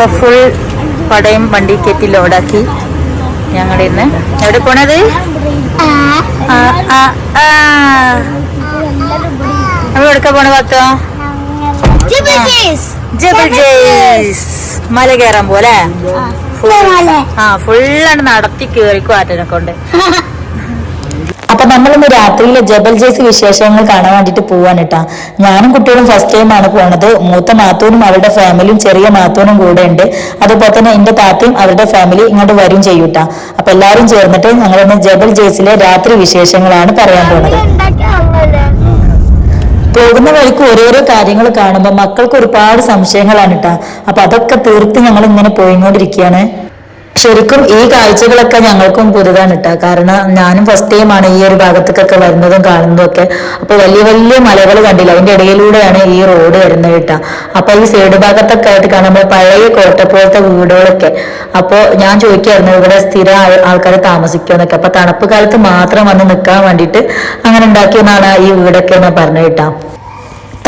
ഇപ്പൊ ഫുൾ പടയും വണ്ടി കെറ്റി ലോഡാക്കി ഞങ്ങൾ ഇന്ന് എവിടെ പോണത്. നമ്മൾ എവിടുക്ക പോണ പത്തോ മല കയറാൻ പോലെ ആ ഫുള്ളാണ് നടത്തി കേറിക്കോ ആറ്റനെ കൊണ്ട് നമ്മളിന്ന് രാത്രിയിലെ ജബൽ ജേസ് വിശേഷങ്ങൾ കാണാൻ വേണ്ടിട്ട് പോവാൻ കേട്ടാ ഞാനും കുട്ടികളും ഫസ്റ്റ് ടൈം ആണ് പോണത്. മൂത്ത മാത്തൂനും അവരുടെ ഫാമിലിയും ചെറിയ മാത്തൂനും കൂടെ ഉണ്ട്. അതുപോലെ തന്നെ എന്റെ താത്തയും അവരുടെ ഫാമിലി ഇങ്ങോട്ട് വരും ചെയ്യൂട്ടാ അപ്പൊ എല്ലാവരും ചേർന്നിട്ട് ഞങ്ങളിന്ന് ജബൽ ജേസിലെ രാത്രി വിശേഷങ്ങളാണ് പറയാൻ പോണത്. പോകുന്ന വഴിക്ക് ഓരോരോ കാര്യങ്ങൾ കാണുമ്പോൾ മക്കൾക്ക് ഒരുപാട് സംശയങ്ങളാണ് കേട്ടാ അപ്പൊ അതൊക്കെ തീർത്ത് ഞങ്ങൾ ഇങ്ങനെ പോയിക്കൊണ്ടിരിക്കുകയാണ് ശരിക്കും ഈ കാഴ്ചകളൊക്കെ ഞങ്ങൾക്കും പുതുതാണ് കേട്ടോ കാരണം ഞാനും ഫസ്റ്റ് ടൈമാണ് ഈ ഒരു ഭാഗത്തേക്കൊക്കെ വരുന്നതും കാണുന്നതും ഒക്കെ അപ്പൊ വലിയ വലിയ മലകൾ കണ്ടില്ല? അതിന്റെ ഇടയിലൂടെയാണ് ഈ റോഡ് വരുന്നത് കേട്ടോ അപ്പൊ ഈ സൈഡ് ഭാഗത്തൊക്കെ ആയിട്ട് കാണുമ്പോൾ പഴയ കോട്ട പോലത്തെ വീടുകളൊക്കെ. അപ്പൊ ഞാൻ ചോദിക്കായിരുന്നു ഇവിടെ സ്ഥിര ആൾക്കാരെ താമസിക്കുമെന്നൊക്കെ അപ്പൊ തണുപ്പ് കാലത്ത് മാത്രം വന്ന് നിൽക്കാൻ വേണ്ടിയിട്ട് അങ്ങനെ ഉണ്ടാക്കിയെന്നാണ് ഈ വീടൊക്കെ എന്ന് പറഞ്ഞു കേട്ടാ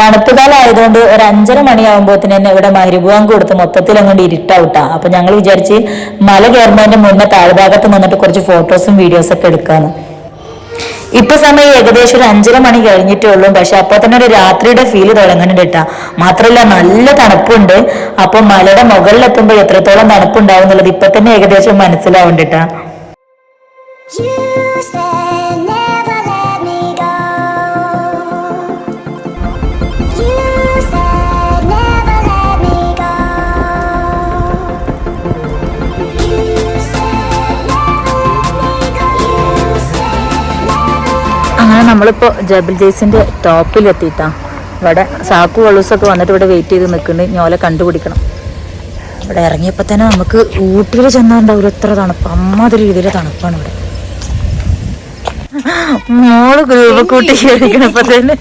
തണുപ്പ് കാലം ആയതുകൊണ്ട് ഒരു അഞ്ചര മണിയാകുമ്പോഴത്തേന് തന്നെ ഇവിടെ മരുഭവം കൊടുത്ത് മൊത്തത്തിൽ അങ്ങോട്ട് ഇരുട്ടാവട്ടാ. അപ്പൊ ഞങ്ങൾ വിചാരിച്ച് മല കയറുന്നതിന്റെ മുന്നേ താഴ്ഭാഗത്ത് നിന്നിട്ട് കുറച്ച് ഫോട്ടോസും വീഡിയോസും ഒക്കെ എടുക്കാന്ന്. ഇപ്പൊ സമയം ഏകദേശം ഒരു അഞ്ചര മണി കഴിഞ്ഞിട്ടേ ഉള്ളൂ. പക്ഷെ അപ്പൊ തന്നെ ഒരു രാത്രിയുടെ ഫീൽ തുടങ്ങുന്നുണ്ട് കേട്ടാ മാത്രല്ല നല്ല തണുപ്പുണ്ട്. അപ്പൊ മലയുടെ മുകളിലെത്തുമ്പോൾ എത്രത്തോളം തണുപ്പുണ്ടാവും എന്നുള്ളത് ഇപ്പൊ തന്നെ ഏകദേശം മനസ്സിലാവുന്നുണ്ട് കേട്ടാ അങ്ങനെ ജബൽ ജെയ്സിന്റെ ടോപ്പിൽ എത്തിയിട്ടാ. ഇവിടെ സാക്കു വള്ളൂസൊക്കെ വന്നിട്ട് ഇവിടെ വെയിറ്റ് ചെയ്ത് നിൽക്കുന്നുണ്ട്. ഞോലെ കണ്ടുപിടിക്കണം. ഇവിടെ ഇറങ്ങിയപ്പോൾ തന്നെ നമുക്ക് ഊട്ടിയിൽ ചെന്നാണ്ടാവില്ല എത്ര തണുപ്പ്. അമ്മാതിരി രീതിയിലെ തണുപ്പാണ് ഇവിടെ. മോൾ ഗ്രൂപ്പ് കൂട്ടി കയറിക്കണപ്പോ തന്നെ.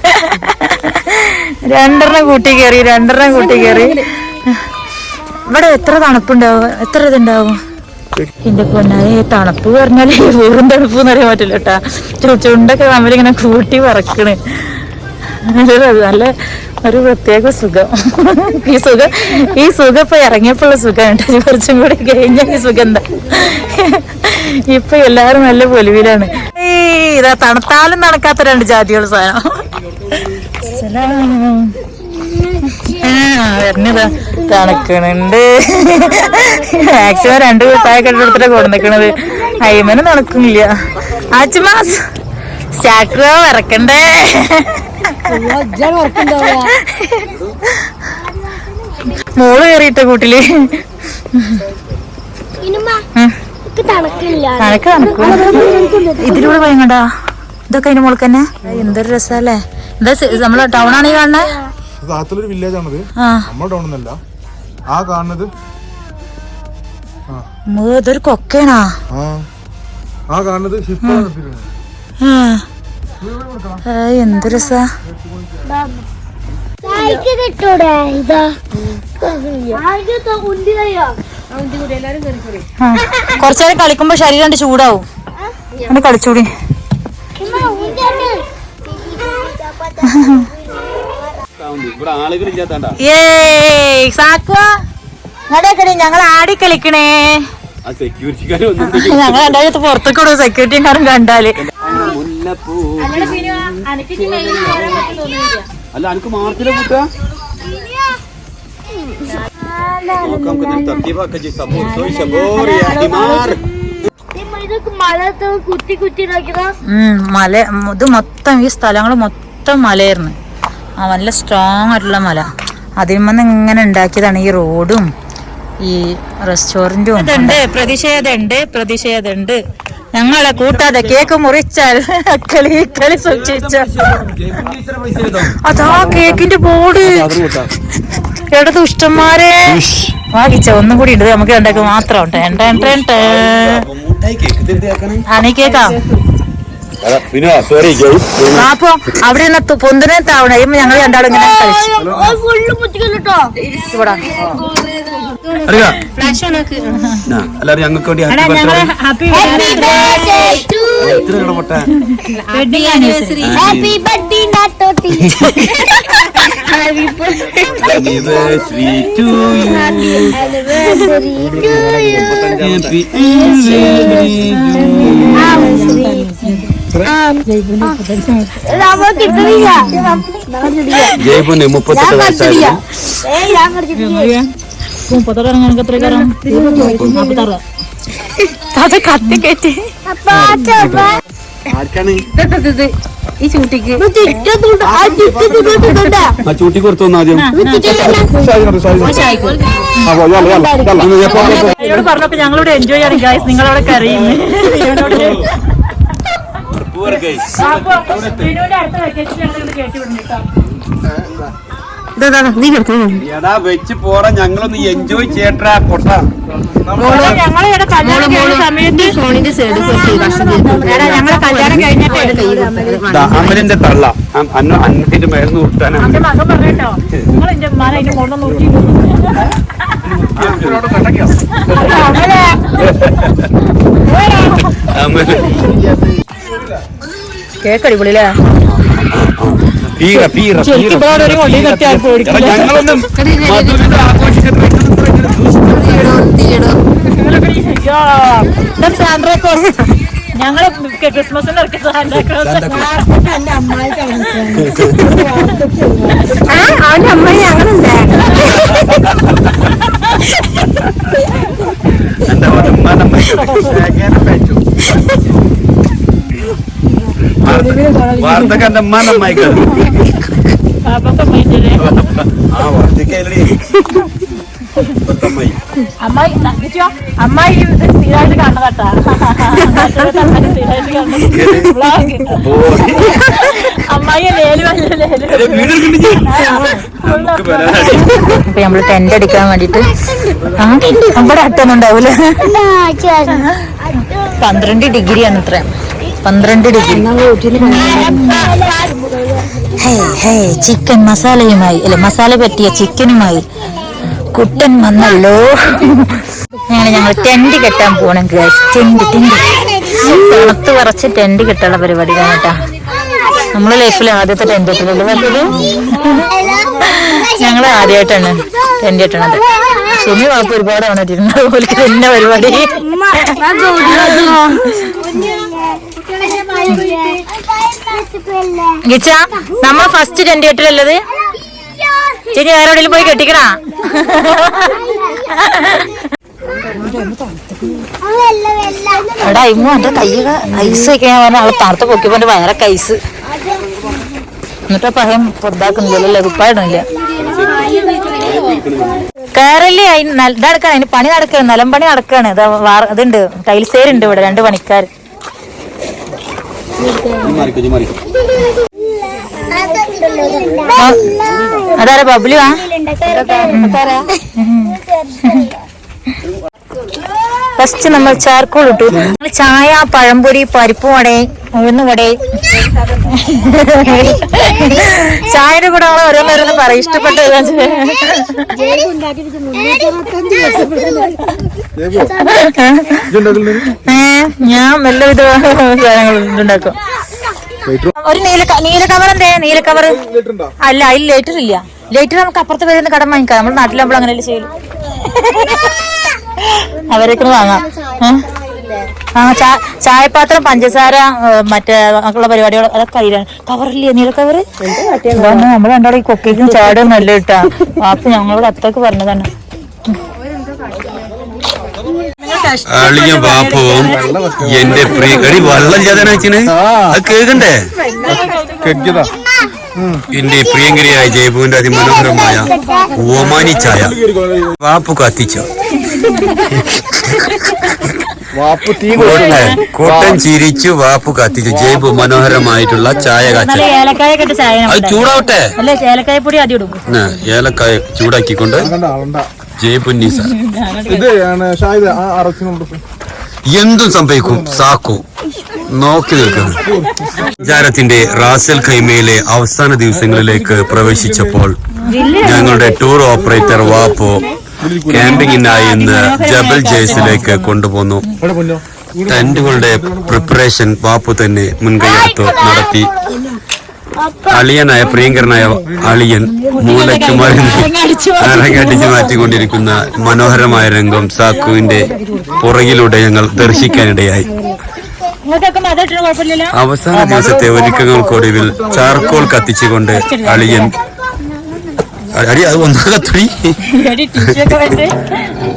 രണ്ടെണ്ണം കൂട്ടി കയറി രണ്ടെണ്ണം കൂട്ടി കയറി ഇവിടെ എത്ര തണുപ്പുണ്ടാവും? എത്ര ഇതുണ്ടാവും? എന്റെ പൊന്നാലെ തണുപ്പ് പറഞ്ഞാലേ വെറും തണുപ്പ് എന്ന് പറയാൻ പറ്റില്ല കേട്ടാ. ചുണ്ടൊക്കെ നമ്മളിങ്ങനെ കൂട്ടി പറക്കണ് നല്ല ഒരു പ്രത്യേക സുഖം. ഈ സുഖം ഈ സുഖം ഇപ്പൊ ഇറങ്ങിയപ്പോഴുള്ള സുഖം കേട്ടോ. കുറച്ചും കൂടി കഴിഞ്ഞ ഈ സുഖം എന്താ? ഇപ്പൊ എല്ലാരും നല്ല പൊലിവിലാണ്. ഇതാ തണുത്താലും നടക്കാത്ത രണ്ട് ജാതികൾ സാധനം. തണുക്കണുണ്ട്. മാക്സിമം രണ്ട് കൂട്ടായൊക്കെ എടുത്തിട്ട് കൊടുന്നിക്കണത് അയ്യമ്മന് നടക്കുന്നില്ല ആച്ചുമാസ് സ്റ്റാക്കോ ഇറക്കണ്ടേ മോൾ കയറിയിട്ട കൂട്ടിൽ? തണുക്ക് തണുക്കും. ഇതിലൂടെ പോയങ്ങടാ ഇതൊക്കെ അതിന്റെ മോൾക്ക് തന്നെ. എന്തൊരു രസല്ലേ? എന്താ നമ്മൾ ടൗൺ ആണെങ്കിൽ കാണുന്നേ? താഴത്തുള്ളൊരു വില്ലേജ് ആണത്. ആ. നമ്മൾ ടൗൺ എന്നല്ല ആ കാണുന്നത് ഇതൊരു കൊക്കേണാ ആ. കാണുന്നത് എന്ത് രസാ. കുറച്ചേരം കളിക്കുമ്പോ ശരീരം കണ്ട് ചൂടാവും. കളിച്ചൂടി. ഏയ് സാക്കുവാ ഇങ്ങടേക്കടി ഞങ്ങൾ ആടി കളിക്കണേ. ആ സെക്യൂരിറ്റിക്കാർ ഒന്നും ഞങ്ങൾ രണ്ടായിരത്ത് പുറത്തേക്ക് വിടും സെക്യൂരിറ്റിയും കാരും കണ്ടാൽ. അല്ല അനക്ക് മാർക്കിലെ കൂട്ട? മല ഇത് മൊത്തം ഈ സ്ഥലങ്ങൾ മൊത്തം മലയായിരുന്നു. ആ നല്ല സ്ട്രോങ് ആയിട്ടുള്ള മല. അതിന്മന്ന് ഇങ്ങനെ ഉണ്ടാക്കിയതാണ് ഈ റോഡും ഈ റെസ്റ്റോറന്റും ഉണ്ട് പ്രതിഷേധമുണ്ട് പ്രതിഷേധമുണ്ട്. ഞങ്ങളെ കൂട്ടാതെ കേക്ക് മുറിച്ചാൽ കളി കളി സൂക്ഷിച്ച. അതാ കേക്കിന്റെ ബോർഡ് എടാ ദുഷ്ടന്മാരെ വാങ്ങിച്ച ഒന്നും കൂടി ഉണ്ട്. നമുക്ക് രണ്ടാൾക്ക് മാത്രം ഉണ്ട്. അണി കേക്കാം? സോറി അപ്പൊ അവിടെ നിന്ന് പൊന്തിനെ താവണ കഴിയുമ്പോ ഞങ്ങൾ രണ്ടാളും ഇങ്ങനെ എല്ലാരും ഞങ്ങൾക്ക് വേണ്ടി ഹാപ്പി ബർത്ത്ഡേ ഹാപ്പി ബർത്ത്ഡേ ജയ്പൂന് മുപ്പത്തെട്ട് വയസ്സായി. അത് കത്തിക്കേറ്റ് ആർക്കാണ്? ഈ ചൂട്ടിക്ക്. ആ ചൂട്ടി കൊടുത്തു ആദ്യം? എന്നോട് പറഞ്ഞപ്പോ ഞങ്ങളിവിടെ എൻജോയ് ചെയ്യാണ് ഗായ്സ് നിങ്ങളവിടെ കിടക്കുന്നു എടാ വെച്ച് പോറ ഞങ്ങളൊന്ന് എൻജോയ് ചെയ്യട്ടാ പൊട്ട. ഞങ്ങളെ കല്യാണം കഴിഞ്ഞ സമയത്ത് ഫോണിന്റെ സൈഡ് കുറച്ച് കഷ്ണം ഞങ്ങളെ കല്യാണം കഴിഞ്ഞിട്ട് അമലിന്റെ തള്ള. അന്ന അന്നത്തിന്റെ മരുന്ന് കൊടുത്താനാണ് എന്റെ മകൻ പറഞ്ഞോ നിങ്ങൾ എന്റെ ഉമ്മാനെ അതിന്റെ മുകളിൽ നോക്കി അമൽ. കേക്ക് അടിപൊളിയില്ലേ ഞങ്ങൾ ക്രിസ്മസിന് ഇറക്കിയ അവന്റെ അമ്മ ഞങ്ങളുണ്ട് എന്താ വെച്ചു വാർത്തക്ക് എന്റെ പാപ്പൊക്കെ ആ അമ്മായി അമ്മായി അമ്മായി സ്ഥിരമായിട്ട് കാണുന്നതാട്ടാ. നമ്മൾ ടെന്റ് അടിക്കാൻ വേണ്ടിട്ട് അവിടെ അട്ടൊന്നും ഉണ്ടാവൂല പന്ത്രണ്ട് ഡിഗ്രി ആണ് ഇത്ര പന്ത്രണ്ട് ഡിഗ്രി. ചിക്കൻ മസാലയുമായി അല്ലെ മസാല പറ്റിയ ചിക്കനുമായി കുട്ടൻ വന്നല്ലോ. അങ്ങനെ ഞങ്ങൾ ടെന്റ് കെട്ടാൻ പോണം ഗ്യാസ് ടെന്റ് ടെന്റ് തണുത്ത് കുറച്ച് ടെന്റ് കെട്ടാനുള്ള പരിപാടി കേട്ടാ. നമ്മളെ ലൈഫിൽ ആദ്യത്തെ ടെന്റ് കെട്ടലല്ലേ പറഞ്ഞത് ഞങ്ങൾ ആദ്യമായിട്ടാണ് ടെന്റ് കെട്ടണത്. ശനി വാപ്പ് ഒരുപാട് തവണ ഇട്ടിട്ടുണ്ട് അതുപോലെ തന്നെ പരിപാടി. ഗിച്ച നമ്മൾ ഫസ്റ്റ് ടെന്റ് കെട്ടിലല്ലത് ചേച്ചി വേറെ എവിടെയും പോയി കെട്ടിക്കണാ? എടാ ഇമ്മ എന്റെ കയ്യൊക്കെ ഐസ് വെക്കാൻ പറഞ്ഞ ആൾ തണുത്ത് പൊക്കിയപ്പോ എന്റെ വയറൊക്കെ ഐസ് എന്നിട്ട് പഹയം പൊതാക്കുന്നില്ലല്ലോ ഉപ്പായിടുന്നില്ല കയറല്ലേ അതിന് നൽ- ഇത് നടക്കാണ് അതിന് പണി നടക്കാണ് നിലം പണി നടക്കാണ്. ഇതുണ്ട് ടൈൽസേരുണ്ട് ഇവിടെ രണ്ട് പണിക്കാർ അതാരാ ബബ്ലുവാ ആ ഫസ്റ്റ് നമ്മൾ ചാർക്കോൾ ഇട്ടു. നമ്മൾ ചായ പഴംപൊരി പരിപ്പ് വട ഉഴുന്ന് വട. ചായയുടെ കൂടെ നമ്മൾ ഓരോന്നോരോന്ന് പറയും. ഇഷ്ടപ്പെട്ട ഏതാ ഏ ഞാൻ നല്ല വിധ സാധനങ്ങൾ ഉണ്ടാക്കും ഒരു നീല നീല കവർ എന്തേ? നീല കവർ അല്ല അതിൽ ലേറ്റർ ഇല്ല. ലേറ്റർ നമുക്ക് അപ്പുറത്ത് വരുന്ന കടം വാങ്ങിക്കാം. നമ്മുടെ നാട്ടിലാവുമ്പോൾ അങ്ങനെയല്ലേ ചെയ്യൽ. അവരൊക്കെ വാങ്ങാം? ആ ചാ- ചായപാത്രം പഞ്ചസാര മറ്റേ മക്കളുടെ പരിപാടികൾ അതൊക്കെ അതിലാണ് കവറില്ലേ നീല കവറ് നമ്മൾ രണ്ടാളും ഈ കൊക്കേക്കും ചാടും നല്ല കിട്ടാ അപ്പൊ ഞങ്ങളോട് അത്രയ്ക്ക് പറഞ്ഞതാണ്. അളിയ ബാപ്പവും എന്റെ പ്രിയ എടി വെള്ളം ചേതന വെച്ചിന് അത് കേൾക്കണ്ടേ? എന്റെ പ്രിയങ്കരിയായ ജയപുവിന്റെ അതിമനോഹരമായ ഓമാനി ചായ. വാപ്പു കത്തിച്ചു. കോട്ടൻ ചിരിച്ചു വാപ്പു കത്തിച്ചു. ജയ്പു മനോഹരമായിട്ടുള്ള ചായ കാച്ചൽ അത് ചൂടാവട്ടെ? ഏലക്കായ ചൂടാക്കിക്കൊണ്ട് കണ്ട ആളണ്ട ജയ്പു നിസ ഇത് എന്തും സംഭവിക്കും. സാക്കു നോക്കി നിൽക്കുന്നു വിചാരത്തിന്റെ റാസൽ ഖൈമയിലെ അവസാന ദിവസങ്ങളിലേക്ക് പ്രവേശിച്ചപ്പോൾ ഞങ്ങളുടെ ടൂർ ഓപ്പറേറ്റർ വാപ്പോ ക്യാമ്പിങ്ങിനായി ഇന്ന് ജബൽ ജേസിലേക്ക് കൊണ്ടുപോന്നു. ടെന്റുകളുടെ പ്രിപ്പറേഷൻ വാപ്പു തന്നെ മുൻകൈയെടുത്ത് നടത്തി. അളിയനായ പ്രിയങ്കരനായ അളിയൻ മൂലയ്ക്ക് അരങ്ങടിച്ച് മാറ്റിക്കൊണ്ടിരിക്കുന്ന മനോഹരമായ രംഗം സാക്കുവിന്റെ പുറകിലൂടെ ഞങ്ങൾ ദർശിക്കാനിടയായി. അവസാന ദിവസത്തെ ഒരുക്കങ്ങൾക്കൊടുവിൽ ചാർക്കോൾ കത്തിച്ചുകൊണ്ട് അളിയൻ അടി അത് ഒന്നാ കത്തടി ടിഷ്യൂ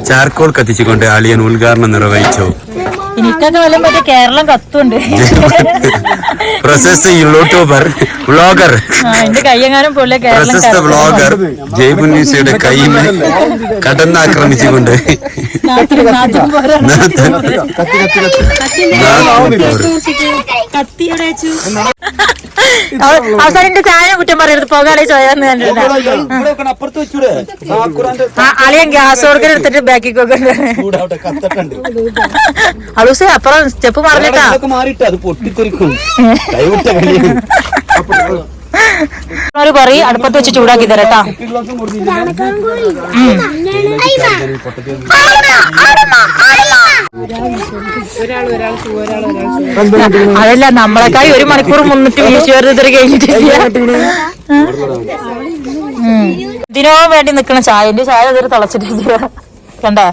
ചാർക്കോൾ കത്തിച്ചുകൊണ്ട് അളിയൻ ഉദ്ഘാടനം നിർവഹിച്ചു. എനിക്കൊക്കെ വല്ലതും പറ്റിയ കേരളം കത്തുണ്ട്. പ്രശസ്ത യൂട്യൂബർ വ്ളോഗർ. എന്റെ കയ്യെങ്ങാനും പോലെ പ്രശസ്ത വ്ളോഗർ ജയ്പുന്നീസയുടെ കൈമ കടന്നാക്രമിച്ചുകൊണ്ട് കത്തി കത്തി കത്തി. കത്തിയുടെ അവസാനം എന്റെ ചായ കുറ്റം പറയരുത്. പോകാതെ ചോയാന്ന് കണ്ടിട്ടുണ്ട് ആ, അളിയൻ ഗ്യാസ് കൊടുക്കൽ എടുത്തിട്ട് ബാക്കി അളൂസ് അപ്പുറം സ്റ്റെപ്പ് പറഞ്ഞിട്ടാ മാറിയിട്ട് അത് പൊട്ടിത്തെറിക്കും. ഒരു പറയും അടുപ്പത്ത് വെച്ച് ചൂടാക്കി തരട്ടാ അതല്ല നമ്മളെക്കായി ഒരു മണിക്കൂർ മുന്നിട്ട് വീശി വരുന്നത് കഴിഞ്ഞിട്ടില്ല. ഉം. ഇതിനോ വേണ്ടി നിക്കണ ചായ എന്റെ ചായ ഇതൊരു തിളച്ചിട്ടില്ല. കണ്ടാ?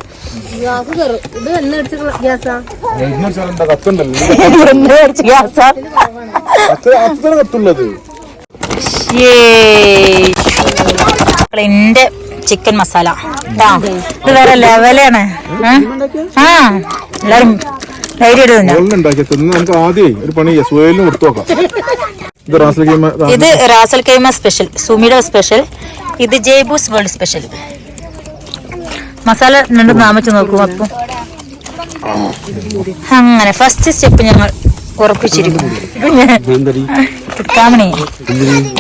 എന്റെ ചിക്കൻ മസാല. ഇത് വേറെ ലെവലാണ്? ആ. എല്ലാരും ഇത് റാസൽ ഗെയിം ഇത് റാസൽ കൈമ സ്പെഷ്യൽ. സുമിയുടെ സ്പെഷ്യൽ. ഇത് ജയ്ബൂസ് വേൾഡ് സ്പെഷ്യൽ. മസാല രണ്ടും നാമിച്ച് നോക്കൂ അപ്പം. അങ്ങനെ ഫസ്റ്റ് സ്റ്റെപ്പ് ഞങ്ങൾ ഉറപ്പിച്ചിരിക്കുന്നു. കിട്ടാമണി.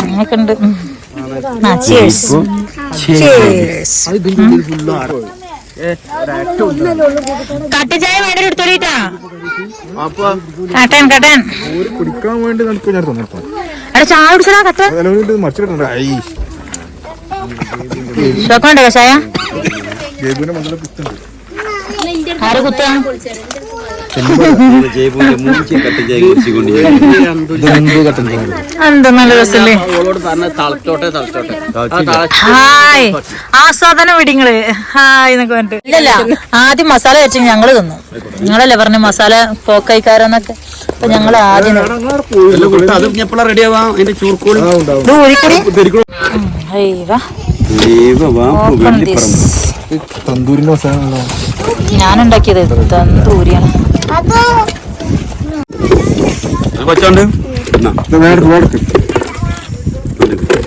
അങ്ങനൊക്കെ ഉണ്ട്. കട്ടച്ചായ വേണ്ട എടുത്തോളിട്ടാ കട്ടൻ കട്ടൻ ഒരു കുടിക്കാൻ വേണ്ടി നമുക്ക് ഞാൻ തന്നിട്ടോ അവിടെ ചായ കുടിച്ചടാ കട്ടൻ മറിച്ചിട്ടുണ്ട് ഐ. ചോക്കുന്നുണ്ടോ കഷായ ആര് കുത്താ എന്താ നല്ല രസല്ലേ? ഹായ്. ആസ്വാദനം വിടിങ്ങൾ. ഹായ് എന്നൊക്കെ പറഞ്ഞിട്ട്. ഇല്ലല്ല ആദ്യം മസാല വെച്ച് ഞങ്ങൾ തിന്നു. നിങ്ങളല്ലേ പറഞ്ഞ മസാല പോക്കൈക്കാരെന്നൊക്കെ അപ്പൊ ഞങ്ങൾ ആദ്യം തന്തൂരിന്റെ മസാല തന്തൂരിയാണ്. എന്നാ, വേറെ വേടക്ക്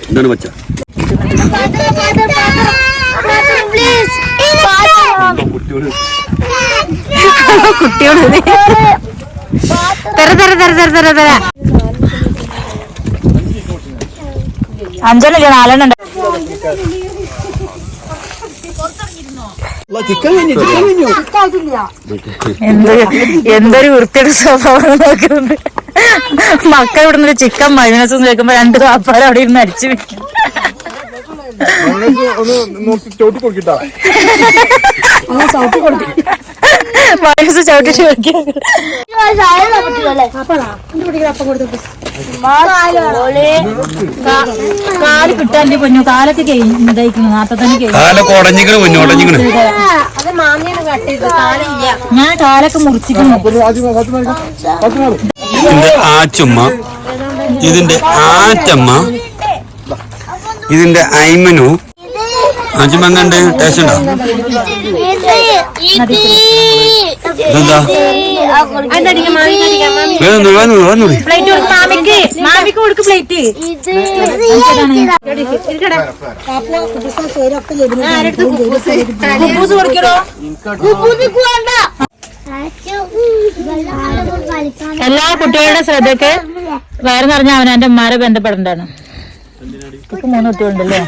എന്താണ് കുട്ടിയോട് തര തര തര തര തര തര അഞ്ചെണ്ണല്ലേ നാലെണ്ണം ഉണ്ട് ചിക്കൻ കഴിഞ്ഞു ചിക്കൻ കഴിഞ്ഞു എന്ത് എന്തൊരു വൃത്തിയുടെ സ്വഭാവം നോക്കുന്നത് മക്കൾ ഇവിടെ നിന്ന് ചിക്കൻ മൈനസ് കേൾക്കുമ്പോ രണ്ട് വാപ്പാർ അവിടെ ഇരുന്ന് അടിച്ചു വെക്കും. ഒന്ന് നോക്കി ചോട്ടി കൊടുക്കിട്ടാ മൈനസ് ചവിട്ടിട്ട് കാൽ കിട്ടാൻ പൊന്നു. കാലൊക്കെ ഇതായിക്കുന്നു നാട്ടെ തന്നെ കഴിഞ്ഞു. കാലൊക്കെ ഉടഞ്ഞിക്കണ് പൊന്നു ഉടഞ്ഞിക്കണ്. ഞാൻ കാലൊക്കെ മുറിച്ചിക്കുന്നു ഇതിന്റെ ആച്ചുമ്മ ഇതിന്റെ ആറ്റമ്മ ഇതിന്റെ ഐമനു എങ്ങണ്ട് ടേസ്റ്റ് ഉണ്ടോ? ഇതെന്താ? വേഗം വന്നു വന്നു പ്ലേറ്റ് കൊടുക്ക് മാമിക്ക്. മാമിക്ക് കൊടുക്ക് പ്ലേറ്റ് കുബൂസ് കൊടുക്കണോ എല്ലാ കുട്ടികളുടെ ശ്രദ്ധക്ക് വേറെ നിറഞ്ഞ അവനാന്റെ ഉമ്മാരെ ബന്ധപ്പെടേണ്ടതാണ്. ഇപ്പൊ മൂന്ന് കുട്ടികളുണ്ടല്ലേ?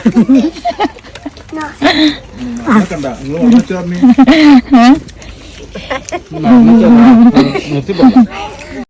നിർത്തി